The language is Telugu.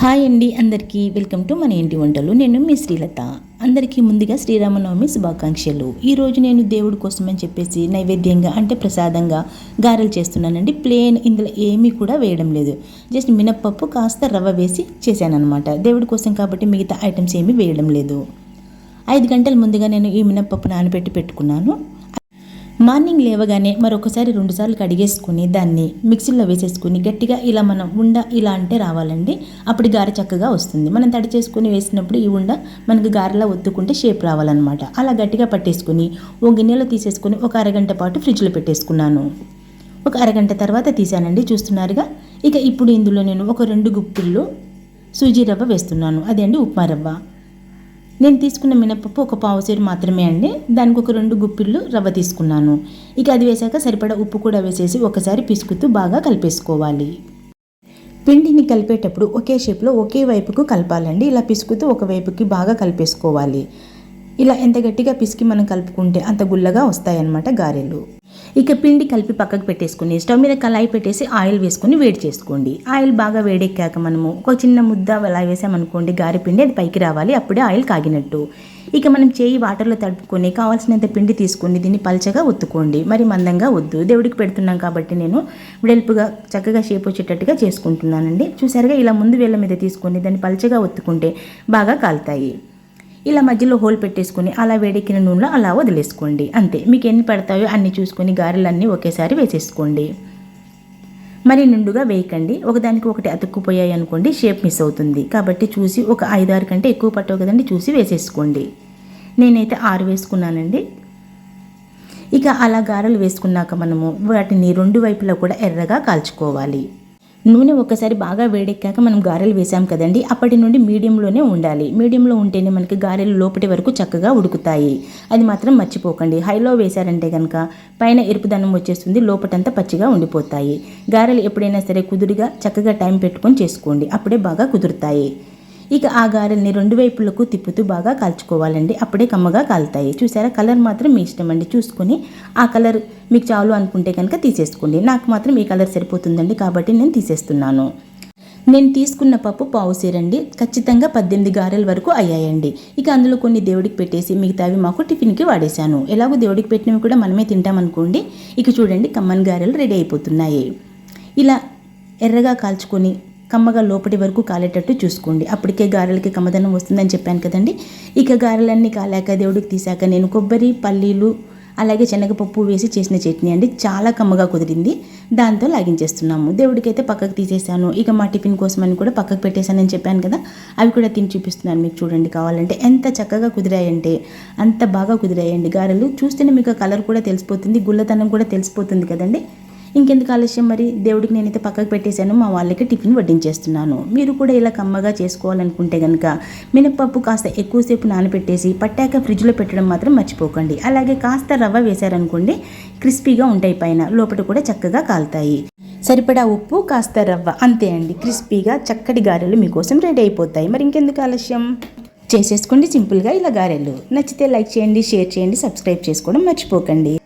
హాయ్ అండి అందరికీ. వెల్కమ్ టు మన ఇంటి వంటలు. నేను మీ శ్రీలత. అందరికీ ముందుగా శ్రీరామనవమి శుభాకాంక్షలు. ఈరోజు నేను దేవుడి కోసం అని చెప్పేసి నైవేద్యంగా అంటే ప్రసాదంగా గారెలు చేస్తున్నానండి. ప్లేన్ ఇందులో ఏమీ కూడా వేయడం లేదు. జస్ట్ మినప్పప్పు కాస్త రవ్వ వేసి చేశానన్నమాట. దేవుడి కోసం కాబట్టి మిగతా ఐటమ్స్ ఏమీ వేయడం లేదు. ఐదు గంటల ముందుగా నేను ఈ మినప్పప్పు నానబెట్టి పెట్టుకున్నాను. మార్నింగ్ లేవగానే మరొకసారి రెండుసార్లు కడిగేసుకుని దాన్ని మిక్సీలో వేసేసుకుని గట్టిగా ఇలా మనం ఉండ ఇలా అంటే రావాలండి. అప్పుడు గారె చక్కగా వస్తుంది. మనం తడి చేసుకుని వేసినప్పుడు ఈ ఉండ మనకు గారెలా ఒత్తుకుంటే షేప్ రావాలన్నమాట. అలా గట్టిగా పట్టేసుకుని ఓ గిన్నెలో తీసేసుకుని ఒక అరగంట పాటు ఫ్రిడ్జ్లో పెట్టేసుకున్నాను. ఒక అరగంట తర్వాత తీసానండి చూస్తున్నారుగా. ఇక ఇప్పుడు ఇందులో నేను ఒక రెండు గుప్పిళ్ళు సూజీ రవ్వ వేస్తున్నాను. అదే అండి ఉప్మా రవ్వ. నేను తీసుకున్న మినపప్పు ఒక పావు సేరు మాత్రమే అండి. దానికి ఒక రెండు గుప్పిళ్ళు రవ్వ తీసుకున్నాను. ఇక అది వేసాక సరిపడా ఉప్పు కూడా వేసేసి ఒకసారి పిసుకుతూ బాగా కలిపేసుకోవాలి. పిండిని కలిపేటప్పుడు ఒకే షేప్లో ఒకే వైపుకు కలపాలండి. ఇలా పిసుకుతూ ఒక వైపుకి బాగా కలిపేసుకోవాలి. ఇలా ఎంత గట్టిగా పిసికి మనం కలుపుకుంటే అంత గుల్లగా వస్తాయన్నమాట గారెలు. ఇక పిండి కలిపి పక్కకు పెట్టేసుకుని స్టవ్ మీద కళాయి పెట్టేసి ఆయిల్ వేసుకుని వేడి చేసుకోండి. ఆయిల్ బాగా వేడెక్కాక మనము ఒక చిన్న ముద్ద అలా వేసామనుకోండి గారె పిండి అది పైకి రావాలి అప్పుడే ఆయిల్ కాగినట్టు. ఇక మనం చేయి వాటర్లో తడుపుకొని కావాల్సినంత పిండి తీసుకొని దీన్ని పలచగా ఒత్తుకోండి. మరి మందంగా వద్దు దేవుడికి పెడుతున్నాం కాబట్టి నేను వెడల్పుగా చక్కగా షేప్ వచ్చేటట్టుగా చేసుకుంటున్నానండి. చూసారుగా ఇలా ముందు వేళ్ళ మీద తీసుకొని దాన్ని పలచగా ఒత్తుకుంటే బాగా కాలుతాయి. ఇలా మధ్యలో హోల్ పెట్టేసుకుని అలా వేడెక్కిన నూనెలో అలా వదిలేసుకోండి. అంతే. మీకు ఎన్ని పడతాయో అన్ని చూసుకొని గారెలన్నీ ఒకేసారి వేసేసుకోండి. మరి నిండుగా వేయకండి. ఒకదానికి ఒకటి అతుక్కుపోయాయి అనుకోండి షేప్ మిస్ అవుతుంది. కాబట్టి చూసి ఒక ఐదు ఆరు కంటే ఎక్కువ పట్టవు కదండి చూసి వేసేసుకోండి. నేనైతే ఆరు వేసుకున్నానండి. ఇక అలా గారెలు వేసుకున్నాక మనము వాటిని రెండు వైపులా కూడా ఎర్రగా కాల్చుకోవాలి. నూనె ఒకసారి బాగా వేడెక్కాక మనం గారెలు వేసాం కదండి అప్పటి నుండి మీడియంలోనే ఉండాలి. మీడియంలో ఉంటేనే మనకి గారెలు లోపటి వరకు చక్కగా ఉడుకుతాయి. అది మాత్రం మర్చిపోకండి. హైలో వేశారంటే కనుక పైన ఎరుపుదనం వచ్చేస్తుంది లోపటంతా పచ్చిగా ఉండిపోతాయి. గారెలు ఎప్పుడైనా సరే కుదురుగా చక్కగా టైం పెట్టుకొని చేసుకోండి. అప్పుడే బాగా కుదురుతాయి. ఇక ఆ గారెల్ని రెండు వైపులకు తిప్పుతూ బాగా కాల్చుకోవాలండి. అప్పుడే కమ్మగా కాలుతాయి. చూసారా? కలర్ మాత్రం మీ ఇష్టం అండి చూసుకొని ఆ కలర్ మీకు చాలు అనుకుంటే కనుక తీసేసుకోండి. నాకు మాత్రం ఈ కలర్ సరిపోతుందండి కాబట్టి నేను తీసేస్తున్నాను. నేను తీసుకున్న పప్పు పావు సేరండి. ఖచ్చితంగా పద్దెనిమిది గారెల వరకు అయ్యాయండి. ఇక అందులో కొన్ని దేవుడికి పెట్టేసి మిగతావి మాకు టిఫిన్కి వాడేశాను. ఎలాగో దేవుడికి పెట్టినవి కూడా మనమే తింటామనుకోండి ఇక చూడండి కమ్మన్ గారెలు రెడీ అయిపోతున్నాయి. ఇలా ఎర్రగా కాల్చుకొని కమ్మగా లోపటి వరకు కాలేటట్టు చూసుకోండి. అప్పటికే గారెలకి కమ్మదనం వస్తుందని చెప్పాను కదండి. ఇక గారెలన్నీ కాలాక దేవుడికి తీసాక నేను కొబ్బరి పల్లీలు అలాగే శనగపప్పు వేసి చేసిన చట్నీ అండి. చాలా కమ్మగా కుదిరింది. దాంతో లాగించేస్తున్నాము. దేవుడికి అయితే పక్కకు తీసేసాను ఇక మా టిఫిన్ కోసం అని కూడా పక్కకు పెట్టేశానని చెప్పాను కదా. అవి కూడా తిని చూపిస్తున్నాను. మీకు చూడండి కావాలంటే ఎంత చక్కగా కుదిరాయంటే అంత బాగా కుదిరాయండి గారెలు. చూస్తేనే మీకు కలర్ కూడా తెలిసిపోతుంది గుల్లతనం కూడా తెలిసిపోతుంది కదండి. ఇంకెందుకు ఆలస్యం మరి? దేవుడికి నేనైతే పక్కకు పెట్టేశాను మా వాళ్ళకి టిఫిన్ వడ్డించేస్తున్నాను. మీరు కూడా ఇలా కమ్మగా చేసుకోవాలనుకుంటే కనుక మినప్పప్పు కాస్త ఎక్కువసేపు నానబెట్టేసి పట్టాక ఫ్రిడ్జ్లో పెట్టడం మాత్రం మర్చిపోకండి. అలాగే కాస్త రవ్వ వేశారనుకోండి క్రిస్పీగా ఉంటాయి పైన లోపల కూడా చక్కగా కాలుతాయి. సరిపడా ఉప్పు కాస్త రవ్వ అంతే అండి. క్రిస్పీగా చక్కటి గారెలు మీకోసం రెడీ అయిపోతాయి. మరి ఇంకెందుకు ఆలస్యం? చేసేసుకోండి సింపుల్గా ఇలా గారెలు. నచ్చితే లైక్ చేయండి షేర్ చేయండి సబ్స్క్రైబ్ చేసుకోవడం మర్చిపోకండి.